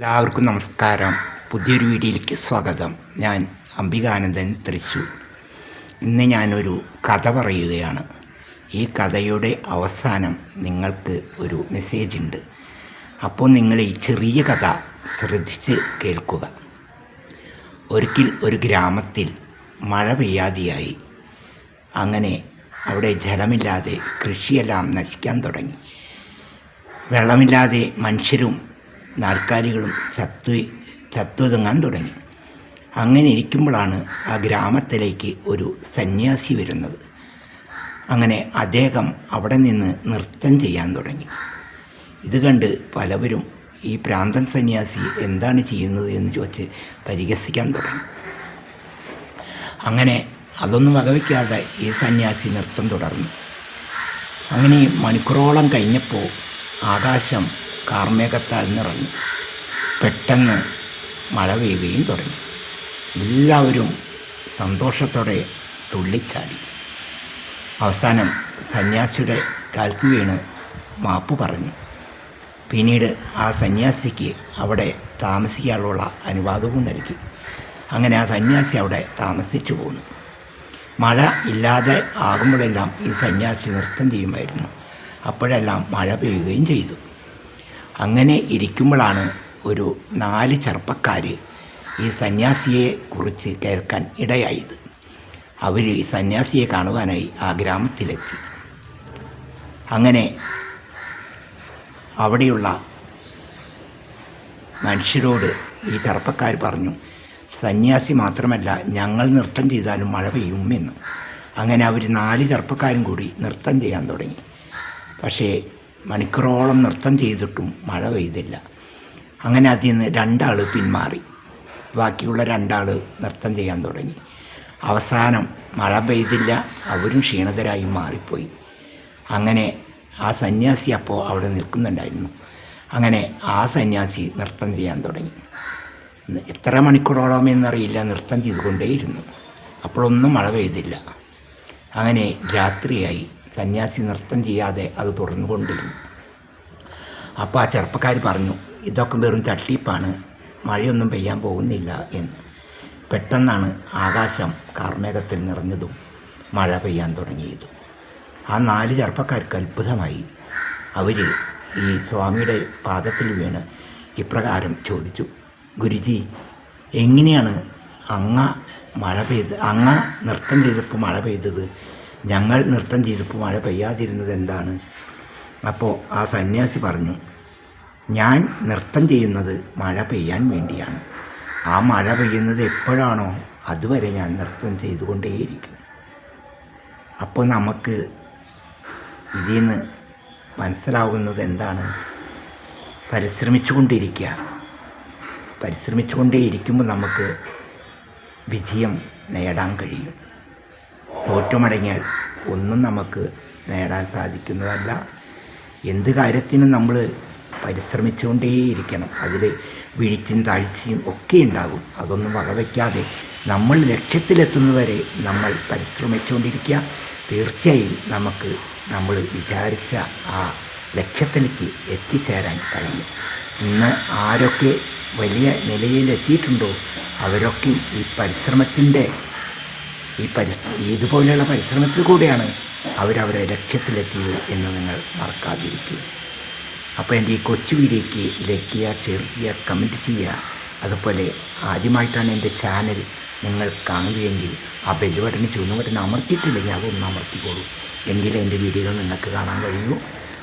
എല്ലാവർക്കും നമസ്കാരം. പുതിയൊരു വീഡിയോയിലേക്ക് സ്വാഗതം. ഞാൻ അംബികാനന്ദൻ തൃശ്ശൂർ ഇന്ന് ഞാനൊരു കഥ പറയുകയാണ്. ഈ കഥയുടെ അവസാനം നിങ്ങൾക്ക് ഒരു മെസ്സേജ് ഉണ്ട്. അപ്പോൾ നിങ്ങൾ ഈ ചെറിയ കഥ ശ്രദ്ധിച്ച് കേൾക്കുക. ഒരിക്കൽ ഒരു ഗ്രാമത്തിൽ മഴ പെയ്യാതെയായി. അങ്ങനെ അവിടെ ജലമില്ലാതെ കൃഷിയെല്ലാം നശിക്കാൻ തുടങ്ങി. വെള്ളമില്ലാതെ മനുഷ്യരും നാൽക്കാലികളും ചത്തു ചത്തൊതുങ്ങാൻ തുടങ്ങി. അങ്ങനെ ഇരിക്കുമ്പോഴാണ് ആ ഗ്രാമത്തിലേക്ക് ഒരു സന്യാസി വരുന്നത്. അങ്ങനെ അദ്ദേഹം അവിടെ നിന്ന് നൃത്തം ചെയ്യാൻ തുടങ്ങി. ഇത് കണ്ട് പലവരും ഈ പ്രാന്തൻ സന്യാസി എന്താണ് ചെയ്യുന്നത് എന്ന് ചോദിച്ച് പരിഹസിക്കാൻ തുടങ്ങി. അങ്ങനെ അതൊന്നും വകവയ്ക്കാതെ ഈ സന്യാസി നൃത്തം തുടർന്നു. അങ്ങനെ മണിക്കൂറോളം കഴിഞ്ഞപ്പോൾ ആകാശം കാർമേഘത്താൽ നിറഞ്ഞു. പെട്ടെന്ന് മഴ പെയ്യുകയും തുടങ്ങി. എല്ലാവരും സന്തോഷത്തോടെ തുള്ളിച്ചാടി. അവസാനം സന്യാസിയുടെ കാൽക്ക് വീണ് മാപ്പ് പറഞ്ഞു. പിന്നീട് ആ സന്യാസിക്ക് അവിടെ താമസിക്കാനുള്ള അനുവാദവും നൽകി. അങ്ങനെ ആ സന്യാസി അവിടെ താമസിച്ചു പോന്നു. മഴ ഇല്ലാതെ ആകുമ്പോഴെല്ലാം ഈ സന്യാസി നൃത്തം ചെയ്യുമായിരുന്നു. അപ്പോഴെല്ലാം മഴ പെയ്യുകയും ചെയ്തു. അങ്ങനെ ഇരിക്കുമ്പോഴാണ് ഒരു നാല് ചെറുപ്പക്കാർ ഈ സന്യാസിയെ കുറിച്ച് കേൾക്കാൻ ഇടയായത്. അവർ ഈ സന്യാസിയെ കാണുവാനായി ആ ഗ്രാമത്തിലെത്തി. അങ്ങനെ അവിടെയുള്ള മനുഷ്യരോട് ഈ ചെറുപ്പക്കാർ പറഞ്ഞു സന്യാസി മാത്രമല്ല ഞങ്ങൾ നൃത്തം ചെയ്താലും മഴ പെയ്യും എന്ന് അങ്ങനെ അവർ നാല് ചെറുപ്പക്കാരും കൂടി നൃത്തം ചെയ്യാൻ തുടങ്ങി. പക്ഷേ മണിക്കൂറോളം നൃത്തം ചെയ്തിട്ടും മഴ പെയ്തില്ല. അങ്ങനെ അതിൽ നിന്ന് രണ്ടാൾ പിന്മാറി. ബാക്കിയുള്ള രണ്ടാൾ നൃത്തം ചെയ്യാൻ തുടങ്ങി. അവസാനം മഴ പെയ്തില്ല അവരും ക്ഷീണിതരായി മാറിപ്പോയി. അങ്ങനെ ആ സന്യാസി അപ്പോൾ അവിടെ നിൽക്കുന്നുണ്ടായിരുന്നു. അങ്ങനെ ആ സന്യാസി നൃത്തം ചെയ്യാൻ തുടങ്ങി. എത്ര മണിക്കൂറോളം എന്നറിയില്ല നൃത്തം ചെയ്തുകൊണ്ടേയിരുന്നു. അപ്പോഴൊന്നും മഴ പെയ്തില്ല. അങ്ങനെ രാത്രിയായി. സന്യാസി നൃത്തം ചെയ്യാതെ അത് തുറന്നുകൊണ്ടിരുന്നു അപ്പോൾ ആ ചെറുപ്പക്കാർ പറഞ്ഞു ഇതൊക്കെ വെറും ചട്ടിപ്പാണ് മഴയൊന്നും പെയ്യാൻ പോകുന്നില്ല എന്ന്. പെട്ടെന്നാണ് ആകാശം കാർമേഘത്തിൽ നിറഞ്ഞതും മഴ പെയ്യാൻ തുടങ്ങിയതും. ആ നാല് ചെറുപ്പക്കാർക്ക് അത്ഭുതമായി. അവർ ഈ സ്വാമിയുടെ പാദത്തിൽ വീണ് ഇപ്രകാരം ചോദിച്ചു ഗുരുജി എങ്ങനെയാണ് അങ്ങ മഴ പെയ്ത് അങ്ങ നൃത്തം ചെയ്തപ്പോൾ മഴ പെയ്തത്? ഞങ്ങൾ നൃത്തം ചെയ്തപ്പോൾ മഴ പെയ്യാതിരുന്നത് എന്താണ്? അപ്പോൾ ആ സന്യാസി പറഞ്ഞു ഞാൻ നൃത്തം ചെയ്യുന്നത് മഴ പെയ്യാൻ വേണ്ടിയാണ്. ആ മഴ പെയ്യുന്നത് എപ്പോഴാണോ അതുവരെ ഞാൻ നൃത്തം ചെയ്തുകൊണ്ടേയിരിക്കും. അപ്പോൾ നമുക്ക് ഇതിൽ നിന്ന് മനസ്സിലാവുന്നത് എന്താണ്? പരിശ്രമിച്ചുകൊണ്ടിരിക്കുക. പരിശ്രമിച്ചുകൊണ്ടേയിരിക്കുമ്പോൾ നമുക്ക് വിജയം നേടാൻ കഴിയും. തോറ്റുമടങ്ങിയാൽ ഒന്നും നമുക്ക് നേടാൻ സാധിക്കുന്നതല്ല. എന്ത് കാര്യത്തിനും നമ്മൾ പരിശ്രമിച്ചുകൊണ്ടേയിരിക്കണം. അതിൽ വീഴ്ചയും താഴ്ചയും ഒക്കെ ഉണ്ടാകും. അതൊന്നും വകവയ്ക്കാതെ നമ്മൾ ലക്ഷ്യത്തിലെത്തുന്നവരെ നമ്മൾ പരിശ്രമിച്ചുകൊണ്ടിരിക്കുക. തീർച്ചയായും നമുക്ക് നമ്മൾ വിചാരിച്ച ആ ലക്ഷ്യത്തിലേക്ക് എത്തിച്ചേരാൻ കഴിയും. ഇന്ന് ആരൊക്കെ വലിയ നിലയിലെത്തിയിട്ടുണ്ടോ അവരൊക്കെ ഈ പരിശ്രമത്തിന്റെ ഈ പരിസ്ഥിതി ഇതുപോലെയുള്ള പരിശ്രമത്തിൽ കൂടെയാണ് അവരവരെ ലക്ഷ്യത്തിലെത്തിയത് എന്ന് നിങ്ങൾ മറക്കാതിരിക്കുക. അപ്പോൾ എന്റെ ഈ കൊച്ചു വീഡിയോയ്ക്ക് ലൈക്ക് ചെയ്യുക ഷെയർ ചെയ്യുക കമന്റ് ചെയ്യുക. അതുപോലെ ആദ്യമായിട്ടാണ് എന്റെ ചാനൽ നിങ്ങൾ കാണുകയെങ്കിൽ ആ ബെല്ല് ബട്ടൺ ചുവന്ന ബട്ടൺ അമർത്തിയിട്ടില്ലെങ്കിൽ അതൊന്ന് അമർത്തിക്കോളൂ. എങ്കിലേ എന്റെ വീഡിയോകൾ നിങ്ങൾക്ക് കാണാൻ കഴിയൂ.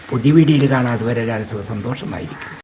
പുതിയ വീഡിയോയിൽ കാണാൻ അതുവരെ എല്ലാവരും സന്തോഷമായിരിക്കും.